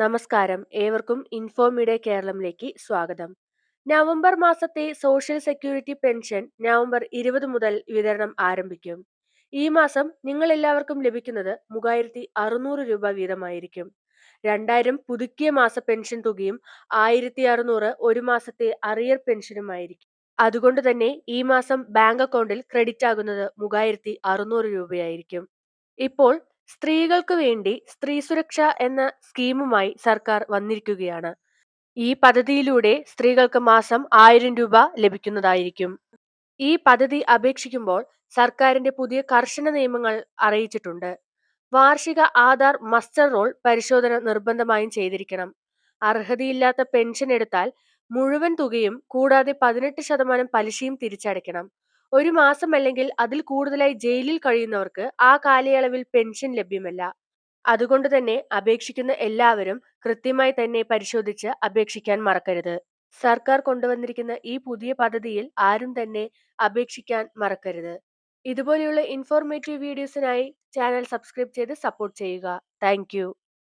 നമസ്കാരം. ഏവർക്കും ഇൻഫോമീഡിയ കേരളത്തിലേക്ക് സ്വാഗതം. നവംബർ മാസത്തെ സോഷ്യൽ സെക്യൂരിറ്റി പെൻഷൻ നവംബർ ഇരുപത് മുതൽ വിതരണം ആരംഭിക്കും. ഈ മാസം നിങ്ങൾ എല്ലാവർക്കും ലഭിക്കുന്നത് മൂവായിരത്തി അറുന്നൂറ് രൂപ വീതമായിരിക്കും. രണ്ടായിരം പുതുക്കിയ മാസ പെൻഷൻ തുകയും ആയിരത്തി അറുന്നൂറ് ഒരു മാസത്തെ അറിയർ പെൻഷനുമായിരിക്കും. അതുകൊണ്ട് തന്നെ ഈ മാസം ബാങ്ക് അക്കൗണ്ടിൽ ക്രെഡിറ്റ് ആകുന്നത് മൂവായിരത്തി അറുന്നൂറ് രൂപയായിരിക്കും. ഇപ്പോൾ സ്ത്രീകൾക്ക് വേണ്ടി സ്ത്രീ സുരക്ഷ എന്ന സ്കീമുമായി സർക്കാർ വന്നിരിക്കുകയാണ്. ഈ പദ്ധതിയിലൂടെ സ്ത്രീകൾക്ക് മാസം ആയിരം രൂപ ലഭിക്കുന്നതായിരിക്കും. ഈ പദ്ധതി അപേക്ഷിക്കുമ്പോൾ സർക്കാരിന്റെ പുതിയ കർശന നിയമങ്ങൾ അറിയിച്ചിട്ടുണ്ട്. വാർഷിക ആധാർ മസ്റ്റർ റോൾ പരിശോധന നിർബന്ധമായും ചെയ്തിരിക്കണം. അർഹതയില്ലാത്ത പെൻഷൻ എടുത്താൽ മുഴുവൻ തുകയും കൂടാതെ പതിനെട്ട് ശതമാനം പലിശയും തിരിച്ചടയ്ക്കണം. ഒരു മാസം അല്ലെങ്കിൽ അതിൽ കൂടുതലായി ജയിലിൽ കഴിയുന്നവർക്ക് ആ കാലയളവിൽ പെൻഷൻ ലഭ്യമല്ല. അതുകൊണ്ട് തന്നെ അപേക്ഷിക്കുന്ന എല്ലാവരും കൃത്യമായി തന്നെ പരിശോധിച്ച് അപേക്ഷിക്കാൻ മറക്കരുത്. സർക്കാർ കൊണ്ടുവന്നിരിക്കുന്ന ഈ പുതിയ പദ്ധതിയിൽ ആരും തന്നെ അപേക്ഷിക്കാൻ മറക്കരുത്. ഇതുപോലെയുള്ള ഇൻഫോർമേറ്റീവ് വീഡിയോസിനായി ചാനൽ സബ്സ്ക്രൈബ് ചെയ്ത് സപ്പോർട്ട് ചെയ്യുക. താങ്ക്